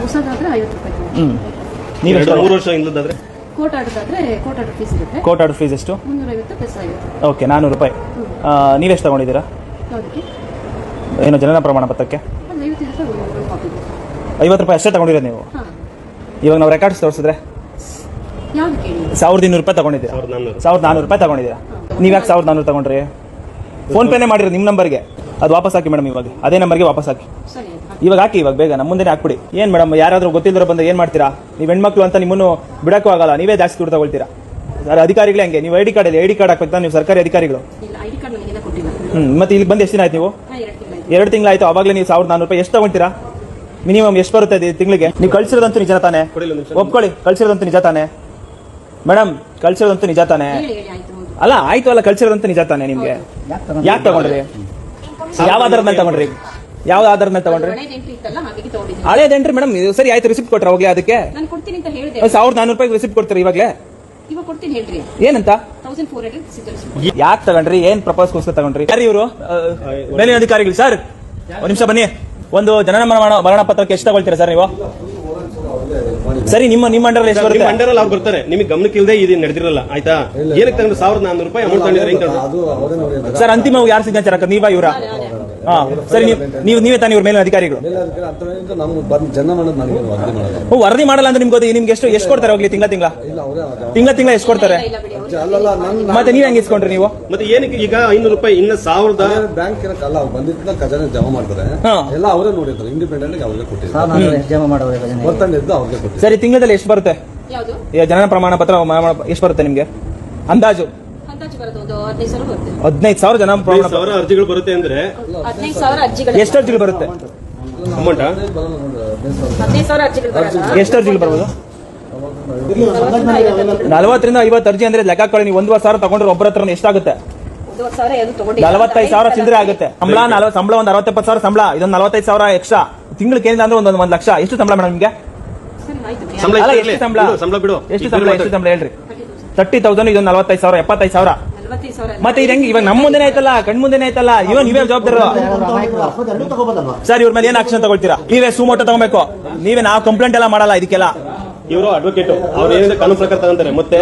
ಹೊಸದಾದ್ರೆ ಐವತ್ತು ರೂಪಾಯಿ ಹ್ಞೂ ನೀವು ಎರಡು ಎಷ್ಟು ಮೂರು ವರ್ಷ ಇಲ್ಲದಾದ್ರೆ ಕೋಟ್ ಆಡೋದಾದ್ರೆ ಕೋಟ್ ಆಡೋ ಫೀಸ್ ಇರುತ್ತೆ. ಕೋಟ್ ಆರ್ಡರ್ ಫೀಸ್ ಎಷ್ಟು ಪ್ಲಸ್ ಐವತ್ತು. ಓಕೆ ನಾನ್ನೂರು ರೂಪಾಯಿ. ನೀವೆಷ್ಟು ತಗೊಂಡಿದ್ದೀರಾ? ಏನು ಜನನ ಪ್ರಮಾಣ ಪತ್ರಕ್ಕೆ? ಒಂದು ಐವತ್ತು ರೂಪಾಯಿ ಕಾಪಿ ಐವತ್ತು ರೂಪಾಯಿ ಅಷ್ಟೇ ತಗೊಂಡಿರ ನೀವು? ಹಾಂ. ಇವಾಗ ನಾವು ರೆಕಾರ್ಡ್ಸ್ ತೋರಿಸಿದ್ರೆ? ಯಾವ್ದು ಕೇಳಿ? ಸಾವಿರದ ಇನ್ನೂರು ರೂಪಾಯಿ ತಗೊಂಡಿದ್ದೀರಾ? ಸಾವಿರದ ನಾನ್ನೂರು. ಸಾವಿರದ ನಾನ್ನೂರು ರೂಪಾಯಿ ತಗೊಂಡಿದ್ದೀರಾ? ನೀವು ಯಾಕೆ ಸಾವಿರದ ನಾನ್ನೂರು ತಗೊಂಡ್ರಿ? ಫೋನ್ ಪೇನೇ ಮಾಡಿರೋ ನಿಮ್ಮ ನಂಬರ್ಗೆ ಅದು ವಾಪಸ್ ಹಾಕಿ ಮೇಡಮ್ ಇವಾಗ. ಅದೇ ನಂಬರ್ಗೆ ವಾಪಸ್ ಹಾಕಿ. ಸರಿ ಇವಾಗ ಹಾಕಿ ಇವಾಗ ಬೇಗ ನಮ್ಮ ಮುಂದೆ ಹಾಕ್ಬಿಡಿ. ಏನು ಮೇಡಮ್ ಯಾರಾದರೂ ಗೊತ್ತಿಲ್ಲದ್ರೆ ಬಂದು ಏನು ಮಾಡ್ತೀರಾ? ನೀವು ಹೆಣ್ಮಕ್ಳು ಅಂತ ನಿಮ್ಮನ್ನು ಬಿಡಕ್ಕೂ ಆಗಲ್ಲ ನೀವೇ ಜಾಸ್ತಿ ದುಡ್ಡು ತಗೊಳ್ತೀರಾ? ಸರ್ ಅಧಿಕಾರಿಗಳೇ ಹಂಗೆ ನೀವು ಐ ಡಿ ಕಾರ್ಡಲ್ಲಿ ಐ ಡಿ ಕಾರ್ಡ್ ಹಾಕ್ಬೇಕು ನೀವು ಸರ್ಕಾರಿ ಅಧಿಕಾರಿಗಳು? ಕಾರ್ಡ್ ಹ್ಞೂ ಮತ್ತೆ ಇಲ್ಲಿ ಬಂದು ಎಷ್ಟು ದಿನ ಆಯ್ತು ನೀವು? ಹಾಂ ಎರಡು ತಿಂಗಳು ಆಯ್ತು. ತಿಂಗಳಾಯ್ತು ಅವಾಗಲೇ ನೀವು ಸಾವಿರದ ನಾನ್ನೂರು ರೂಪಾಯಿ ಎಷ್ಟು ತಗೊಂತೀರಾ ಮಿನಿಮಮ್ ಎಷ್ಟು ಬರುತ್ತೆ ಇದೆ ತಿಂಗಳಿಗೆ? ನೀವು ಕಳ್ಸಿರೋದಂತೂ ನಿಜ ತಾನೆ? ಒಂದು ನಿಮಿಷ. ಒಪ್ಕೊಳ್ಳಿ ಕಳ್ಸಿರೋದಂತೂ ನಿಜ ತಾನೆ? ಮೇಡಮ್ ಕಳ್ಸಿರೋದಂತೂ ನಿಜ ತಾನೆ? ಅಲ್ಲ ಆಯ್ತು ಅಲ್ಲ ಕಳ್ಸಿರೋದಂತೂ ನಿಜ ತಾನೆ ನಿಮ್ಗೆ? ಯಾಕೆ ತಗೊಂಡ್ರಿ? ಯಾವ ಆಧಾರದ ಮೇಲೆ ತಗೊಂಡ್ರಿ? ಯಾವ ಆಧಾರದ ಮೇಲೆ ತಗೊಂಡ್ರಿ? ಹಣೆದು ಎಂಟ್ರಿ ಮೇಡಮ್ ಸರಿ ಆಯ್ತು ರಿಸಿಪ್ಟ್ ಕೊಟ್ರ ಹೋಗ್ಲಿ ಅದಕ್ಕೆ? ನಾನು ಕೊಡ್ತೀನಿ ಅಂತ ಹೇಳಿದೆ. ಸಾವಿರದ ನಾನೂರು ರೂಪಾಯಿ ರಿಸಿಪ್ಟ್ ಕೊಡ್ತೀರಿ ಇವಾಗಲೇ? ಇವಾಗ ಕೊಡ್ತೀನಿ ಹೇಳ್ರಿ. ಏನಂತ? ಯಾಕೆ ತಗೊಂಡ್ರಿ? ಏನ್ ಪ್ರಪೋಸ್ಗೋಸ್ಕರ ತಗೊಂಡ್ರಿ? ಯಾರು ಇವರು? ಮೇಲಿನ ಅಧಿಕಾರಿಗಳು ಸರ್. ಒಂದ್ ನಿಮಿಷ ಬನ್ನಿ. ಒಂದು ಜನನ ಮರಣ ಮರಣ ಪತ್ರಕ್ಕೆ ಎಷ್ಟು ತಗೊಳ್ತೀರಾ ಸರ್ ನೀವು? ಸರಿ ನಿಮ್ಮ ನಿಮ್ಮ ಅಂಡರ್ ಎಷ್ಟು ಅಲ್ಲಿ ಬರುತ್ತೆ? ಅಂಡರಲ್ಲಿ ಅವ್ರು ಬರ್ತಾರೆ ನಿಮಗೆ ಗಮನಕ್ಕೆ ಇಲ್ಲದೆ ಇದು ನಡೆದಿರಲ್ಲ ಆಯ್ತಾ? ಏನಕ್ಕೆ ತಗೊಂಡು ಸಾವಿರದ ನಾನ್ನೂರು ರೂಪಾಯಿ ಅಮೌಂಟ್ ನೋಡಿ ಸರ್ ಅಂತಿಮ ಯಾರು ಸಿಗ್ನೇಚರ್ ಹಾಕೋದು? ನೀವಾ ಇವರ? ಹಾ ಸರಿ ನೀವು ನೀವು ತಾನೇ ಇವ್ರ ಮೇಲಿನ ಅಧಿಕಾರಿಗಳು? ವರದಿ ಮಾಡೋದು. ವರದಿ ಮಾಡಲ್ಲ ಅಂದ್ರೆ ನಿಮ್ಗೆ ಗೊತ್ತಿ ನಿಮ್ಗೆ ಎಷ್ಟು ಎಷ್ಟು ಕೊಡ್ತಾರೆ ಹೋಗ್ಲಿ ತಿಂಗಳ ತಿಂಗಳ? ಇಲ್ಲ ಅವರೇ ಅದು- ತಿಂಗಳ ತಿಂಗಳ ಎಷ್ಟು ಕೊಡ್ತಾರೆ? ಮತ್ತೆ ನೀವ್ ಹೆಂಗ್ ಇಸ್ಕೊಂಡ್ರಿ ನೀವು? ಮತ್ತೆ ಏನಕ್ಕೆ ಈಗ ಐನೂರು ರೂಪಾಯಿ ಇನ್ನ ಸಾವಿರದ ಬ್ಯಾಂಕ್ ಅಲ್ಲ ಬಂದಿದ್ದ ಖಜಾನೆ ಜಮಾ ಮಾಡ್ತಾರೆ. ಹಾ. ಎಲ್ಲ ಅವರೇ ನೋಡಿದ್ರು ಇಂಡಿಪೆಂಡೆಂಟ್ ಅವ್ರಿಗೆ ಕೊಟ್ಟಿದ್ದಾರೆ ಜಮಾ ಅವ್ರಿಗೆ ಸರಿ ತಿಂಗಳಲ್ಲಿ ಎಷ್ಟು ಬರುತ್ತೆ? ಜನನ ಪ್ರಮಾಣ ಪತ್ರ ಎಷ್ಟು ಬರುತ್ತೆ ನಿಮ್ಗೆ? ಅಂದಾಜು? ಅಂದಾಜು ಬರೋದು ಒಂದು ಹದಿನೈದು ಸಾವಿರ ಜನ ಸಾವಿರ ಅರ್ಜಿಗಳು ಬರುತ್ತೆ ಅಂದ್ರೆ? ಎಷ್ಟು ಅರ್ಜಿಗಳು ಬರುತ್ತೆ? ಎಷ್ಟು ಅರ್ಜಿಗಳು ಬರ್ಬೋದು? ನಲವತ್ತರಿಂದ ಐವತ್ತು ಅರ್ಜಿ ಅಂದ್ರೆ ಲೆಕ್ಕ ಕೊಡಿ ನೀವು ಒಂದುವರೆ ಸಾವಿರ ತಗೊಂಡ್ರೆ ಒಬ್ಬರ ಹತ್ರ ಎಷ್ಟಾಗುತ್ತೆ ನಲವತ್ತೈದು ಸಾವಿರ ಚಿಲ್ಲರೆ ಆಗುತ್ತೆ. ಸಂಬಳ ನಲವತ್ತು ಸಂಬಳ ಒಂದು ಅರವತ್ತೆಪ್ಪತ್ತು ಸಾವಿರ ಸಂಬಳ. ಇದೊಂದು ನಲವತ್ತೈದು ಸಾವಿರ ಎಕ್ಸ್ಟ್ರಾ ತಿಂಗಳು ಏನಿಲ್ಲ ಅಂದ್ರೆ ಒಂದೊಂದು ಒಂದು ಲಕ್ಷ. ಎಷ್ಟು ಸಂಬಳ ಮೇಡಮ್ ನಿಮಗೆ? ಸರಿ ಆಯ್ತು. ಸಂಬಳ ಎಷ್ಟು ಸಂಬಳ? ಸಂಬಳ ಬಿಡು. ಎಷ್ಟು ಸಂಬಳ ಎಷ್ಟು ಸಂಬಳ ಹೇಳ್ರಿ. Thirty thousand. ಇದೊಂದು ನಲವತ್ತೈದು ಸಾವಿರ ಎಪ್ಪತ್ತೈದು ಸಾವಿರ. ಸಾವಿರ ಮತ್ತೆ ಇದು ಹೆಂಗೆ? ಇವಾಗ ನಮ್ಮ ಮುಂದೆನೇ ಆಯ್ತಲ್ಲ ಕಣ್ ಮುಂದೆನೇ ಆಯ್ತಲ್ಲ. ಇವಾಗ ನೀವೇ ಜವಾಬ್ದಾರ. ಸರ್ ಇವ್ರ ಮೇಲೆ ಏನ್ ಆಕ್ಷನ್ ತಗೊಳ್ತೀರಾ? ನೀವೇ ಸುಮೋಟೋ ತಗೋಬೇಕು. ನೀವೇ ನಾವು ಕಂಪ್ಲೇಂಟ್ ಎಲ್ಲ ಮಾಡಲ್ಲ ಇದಕ್ಕೆಲ್ಲ. ಇವರು ಅಡ್ವೊಕೇಟ್ ಅವ್ರು ಏನಿದೆ ಕಾನೂನು ಪ್ರಕಾರ ತಗೊಂತಾರೆ. ಮತ್ತೆ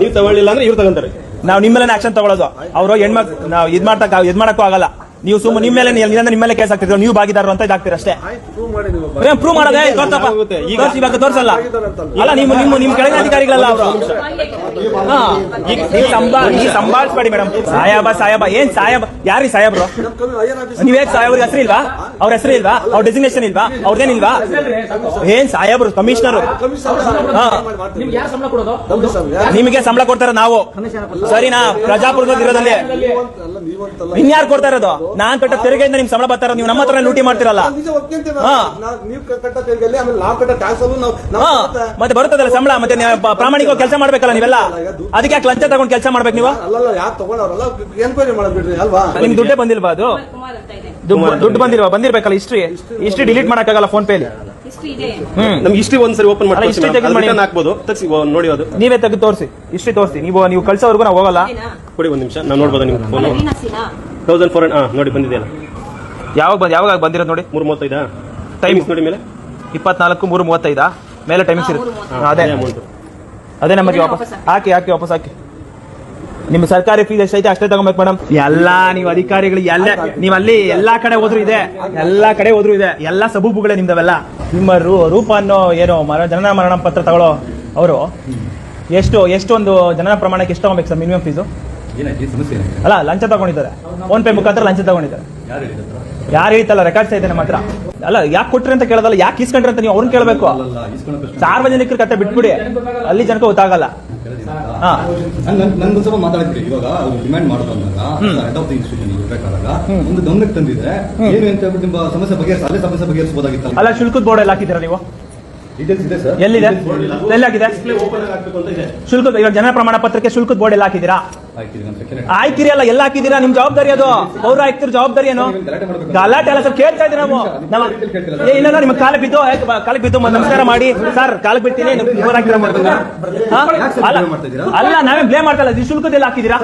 ನೀವು ತಗೊಳ್ಳಿಲ್ಲ ಅಂದ್ರೆ ಇವ್ರು ತಗೊಂತಾರೆ. ನಾವು ನಿಮ್ಮಲ್ಲೇ ಮೇಲೆ ಆಕ್ಷನ್ ತಗೊಳ್ಳೋದು ಅವರು ಹೆಣ್ಮಕ್ ನಾವು ಇದ್ ಮಾಡ್ತಾ ಇದ್ ಮಾಡಕ್ಕೂ ಆಗಲ್ಲ. ನೀವು ಸುಮ್ಮನೆ ನಿಮ್ಮ ಮೇಲೆ ನಿಮ್ಮ ಮೇಲೆ ಕೇಸ್ ಆಗ್ತಿದ್ರು ನೀವು ಭಾಗಿದಾರರು ಅಂತ ಇದಾಗ್ತೀರ ಅಷ್ಟೇ ಪ್ರೂವ್ ಮಾಡೋದೇ? ತೋರ್ಸಪ್ಪ. ತೋರ್ಸಿ ಇವಾಗ ತೋರ್ಸಲ್ಲ. ಅಲ್ಲ ನಿಮ್ಮ ನಿಮ್ಮ ನಿಮ್ಮ ಕೆಳಗಿನ ಅಧಿಕಾರಿಗಳಲ್ಲ ಅವರು. ನೀವು ಸಂಭಾಳಿಸ್ಬೇಡಿ ಮೇಡಮ್. ಸಾಯಬ ಸಾಯಬ. ಏನ್ ಸಾಯಬ? ಯಾರಿ ಸಾಯಬ್ರು? ನೀವ್ ಕಮ್ಮಿ ಐಎನ್ ಆಫೀಸ್ ನೀವೇ ಸಾಯಬ್ರ ಹೆಸರು ಇಲ್ವಾ? ಅವ್ರ ಹೆಸರು ಇಲ್ವಾ? ಅವ್ರ ಡೆಸಿಗ್ನೇಷನ್ ಇಲ್ವಾ? ಅವ್ರದೇನಿಲ್ವಾ ಏನ್ ಸಾಯಬ್ರು? ಕಮಿಷನರ್. ನಿಮ್ಗೆ ಸಂಬಳ ಕೊಡ್ತಾರ ನಾವು. ಸರಿನಾ? ಪ್ರಜಾಪ್ರಭುತ್ವ ಇರೋದಲ್ಲಿ ಅಲ್ಲ ನೀವಂತಲ್ಲ ಇನ್ಯಾರು ಕೊಡ್ತಾ ಇರೋದು? ನಾನ್ ಕಟ್ಟ ತೆರಿಗೆಯಿಂದ ನಿಮ್ ಸಂಬಳ ಬರ್ತಾರ ನೀವು ನಮ್ಮ ಹತ್ರ ಲೂಟಿ ಮಾಡ್ತಿರಲ್ಲ. ಮತ್ತೆ ಬರುತ್ತದಲ್ಲ ಸಂಬಳ ಮತ್ತೆ ಪ್ರಾಮಾಣಿಕವಾಗಿ ಕೆಲಸ ಮಾಡ್ಬೇಕಲ್ಲ ನೀವೆಲ್ಲ? ಅದಕ್ಕೆ ಯಾಕೆ ಲಂಚ ತಗೊಂಡು ಕೆಲಸ ಮಾಡ್ಬೇಕು ನೀವು? ಅಲ್ಲಲ್ಲ ಯಾರು ತಗೊಂಡವ್ರಲ್ಲ? ಎನ್ಕ್ವೈರಿ ಮಾಡಬಿಡ್ರಿ ಅಲ್ವಾ? ನಿಮ್ ದುಡ್ಡೇ ಬಂದಿಲ್ವಾ ಅದು? ದುಡ್ಡು ದುಡ್ಡು ಬಂದಿಲ್ವಾ? ಬಂದಿರ್ಬೇಕಲ್ಲ ಹಿಸ್ಟ್ರಿ ಹಿಸ್ಟ್ರಿ ಡಿಲೀಟ್ ಮಾಡಕ್ಕಾಗಲ್ಲ ಫೋನ್ ಪೇಲಿ ಹಿಸ್ಟ್ರಿ ನಮ್ಗೆ ಇಷ್ಟಿ ಒಂದ್ಸರಿ ಓಪನ್ ಮಾಡಿ ಹಿಸ್ಟ್ರಿ ತೆಗೆದು ಮಾಡಿ. ಹಾಕ್ಬೋದು. ತಗ್ಸಿ ನೋಡಿ ಅದು. ನೀವೇ ತೆಗೆದು ತೋರಿಸಿ. ಹಿಸ್ಟ್ರಿ ತೋರಿಸಿ. ನೀವು ನೀವು ಕಳ್ಸೋವರೆಗೂ ನಾವು ಹೋಗಲ್ಲ? ಕೊಡಿ ಒಂದ್ ನಿಮಿಷ. ನಾನು ನೋಡ್ಬೋದು ನಿಮ್ಗೆ ಫೋನ್? ತೌಸಂಡ್ ಫೋರ್ ಹಾಂ ನೋಡಿ ಬಂದಿದೆಯಲ್ಲ. ಯಾವಾಗ ಬಂದ್ ಯಾವಾಗ ಬಂದಿರೋದು ನೋಡಿ? ಮೂರು ಮೂವತ್ತೈದಾ. ಟೈಮಿಂಗ್ಸ್ ನೋಡಿ ಮೇಲೆ. ಇಪ್ಪತ್ನಾಲ್ಕು ಮೂರು ಮೂವತ್ತೈದಾ ಮೇಲೆ ಟೈಮಿಂಗ್ಸ್ ಇರುತ್ತೆ. ಅದೇ. ಅಮೌಂಟ್ ಅದೇ ನಮಗೆ ವಾಪಸ್ ಹಾಕಿ ಹಾಕಿ ವಾಪಸ್ ಹಾಕಿ. ನಿಮ್ಮ ಸರ್ಕಾರಿ ಫೀಸ್ ಎಷ್ಟೈತೆ ಅಷ್ಟೇ ತಗೊಬೇಕು ಮೇಡಮ್ ಎಲ್ಲಾ ನೀವು ಅಧಿಕಾರಿಗಳು ಎಲ್ಲ ನೀವು ಅಲ್ಲಿ ಎಲ್ಲಾ ಕಡೆ ಹೋದ್ರು ಇದೆ. ಎಲ್ಲಾ ಕಡೆ ಹೋದ್ರು ಇದೆ. ಎಲ್ಲಾ ಸಬೂಬುಗಳೇ ನಿಮ್ದವೆಲ್ಲ. ನಿಮ್ಮ ರೂ- ರೂಪ ಅನ್ನೋ ಏನೋ ಮರ ಜನನ ಮರಣ ಪತ್ರ ತಗೊಳ್ಳೋ ಅವರು ಎಷ್ಟು ಎಷ್ಟೊಂದು ಜನನ ಪ್ರಮಾಣಕ್ಕೆ ಎಷ್ಟು ತಗೊಬೇಕು ಸರ್ ಮಿನಿಮಮ್ ಫೀಸು ಅಲ್ಲ ಲಂಚ ತಗೊಂಡಿದ್ದಾರೆ. ಫೋನ್ ಪೇ ಮುಖಾಂತರ ಲಂಚ ತಗೊಂಡಿದ್ದಾರೆ. ಯಾರು ಹೇಳ್ತಲ್ಲ ರೆಕಾರ್ಡ್ಸ್ ಇದೆ ಮಾತ್ರ ಹತ್ರ. ಅಲ್ಲ ಯಾಕೆ ಕೊಟ್ರಿ ಅಂತ ಕೇಳೋದಲ್ಲ ಯಾಕೆ ಇಸ್ಕೊಂಡ್ರಿ ಅಂತ ನೀವು ಅವ್ರನ್ನ ಕೇಳಬೇಕು. ಸಾರ್ವಜನಿಕರ ಕತೆ ಬಿಟ್ಬಿಡಿ. ಅಲ್ಲಿ ಜನಕ ಗೊತ್ತಾಗಲ್ಲ. ಹಾ. ನನ್ಗೊಂದು ಸ್ವಲ್ಪ ಮಾತಾಡಿದ್ರಿ ಇವಾಗ ಡಿಮ್ಯಾಂಡ್ ಮಾಡೋದು ಅಂದಾಗ ಹೆಡ್ ಆಫ್ ದ ಇನ್ಸ್ಟಿಟ್ಯೂಷನ್ ಇರಬೇಕಾದಾಗ ಒಂದು ಗಮನಕ್ಕೆ ತಂದಿದ್ರೆ ಏನು ಅಂತ ಹೇಳ್ಬಿಟ್ಟು ನಿಮ್ಮ ಸಮಸ್ಯೆ ಬಗೆಹರಿಸ ಅಲ್ಲೇ ಸಮಸ್ಯೆ ಬಗೆಹರಿಸಬಹುದಾಗಿತ್ತಲ್ಲ ಅಲ್ಲ ಶುಲ್ಕದ ಬೋರ್ಡ್ ಎಲ್ಲ ಹಾಕಿದ್ದೀರಾ ನೀವು? ಎಲ್ಲಿದೆ? ಎಲ್ಲಿ ಇದೆ. ಶುಲ್ಕ ಇವಾಗ ಜನ ಪ್ರಮಾಣ ಪತ್ರಕ್ಕೆ ಶುಲ್ಕದ ಬೋರ್ಡ್ ಎಲ್ಲ ಹಾಕಿದ್ದೀರಾ? ಆಯ್ತೀರಿ ಅಲ್ಲ ಎಲ್ಲ ಹಾಕಿದ್ದೀರಾ? ನಿಮ್ ಜವಾಬ್ದಾರಿ ಅದು. ಪೌರ ಆಯ್ತಿರ ಜವಾಬ್ದಾರಿ ಏನು? ಗಲಾಟೆ ಅಲ್ಲ ಸರ್ ಕೇಳ್ತಾ ಇದ್ದೀವಿ ನಾವು? ಏನಲ್ಲ ನಿಮ್ಗೆ ಇಲ್ಲ ನಿಮ್ ಕಾಲ ಬಿದ್ದು ಕಾಲ ಬಿದ್ದು ನಮಸ್ಕಾರ ಮಾಡಿ. ಸರ್ ಕಾಲಿಗೆ ಬಿಡ್ತೀನಿ. ಅಲ್ಲ? ನಾವೇ ಬ್ಲೇಮ್ ಮಾಡ್ತಾ ಇಲ್ಲ. ಶುಲ್ಕದೆಲ್ಲ ಹಾಕಿದ್ದೀರಾ?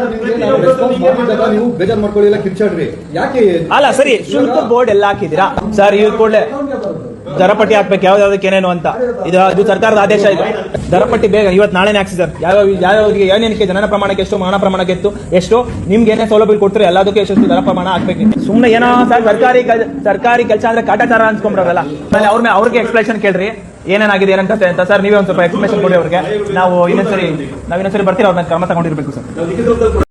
ಮಾಡ್ಕೊಳ್ಳಿಲ್ಲ ಕಿರ್ಚಾಡ್ರಿ. ಯಾಕೆ ಅಲ್ಲ ಸರಿ ಶುಲ್ಕ ಬೋರ್ಡ್ ಎಲ್ಲ ಹಾಕಿದ್ದೀರಾ? ಸರ್ ಇವ್ರು ಕೂಡಲೇ ದರಪಟ್ಟಿ ಹಾಕ್ಬೇಕು ಯಾವ್ದಾವ್ದಕ್ಕೆ ಏನೇನು ಅಂತ. ಇದು ಅದು ಸರ್ಕಾರದ ಆದೇಶ ಇದು. ದರಪಟ್ಟಿ ಬೇಗ, ಇವತ್ತು ನಾಳೆನೇ ಹಾಕ್ಸಿ ಸರ್. ಯಾವ ಯಾವ್ಯಾವ್ದಿಗೆ ಏನೇನಕ್ಕೆ ಜನನ ಪ್ರಮಾಣಕ್ಕೆ ಎಷ್ಟು ಮಾನ ಪ್ರಮಾಣಕ್ಕೆ ಎಷ್ಟು ಎಷ್ಟು, ನಿಮ್ಗೆ ಏನೇ ಸೌಲಭ್ಯ ಕೊಡ್ತಾರೆ ಎಲ್ಲದಕ್ಕೆ ಎಷ್ಟು ದರ ಪ್ರಮಾಣ ಹಾಕ್ಬೇಕು. ಸುಮ್ಮನೆ ಏನೋ ಸರ್ ಸರ್ಕಾರಿ ಸರ್ಕಾರಿ ಕೆಲಸ ಅಂದ್ರೆ ಕಾಟಾಚಾರ ಅನ್ಸ್ಕೊಂಡ್ರಲ್ಲ ಆಮೇಲೆ ಅವ್ರ ಮೇಲೆ ಅವ್ರಿಗೆ ಎಕ್ಸ್ಪ್ಲೇಷನ್ ಕೇಳ್ರಿ. ಏನೇನಾಗಿದೆ, ಏನಂತ ಅಂತ ಸರ್, ನೀವೇ ಒಂದು ಸ್ವಲ್ಪ ಎಕ್ಸ್ಪ್ಲೇಷನ್ ಕೊಡಿ ಅವ್ರಿಗೆ. ನಾವು ಇನ್ನೊಂದ್ಸರಿ ನಾವು ಇನ್ನೊಂದ್ಸರಿ ಬರ್ತೀವಿ, ಅವ್ರನ್ನ ಕ್ರಮ ತಗೊಂಡಿರ್ಬೇಕು ಸರ್.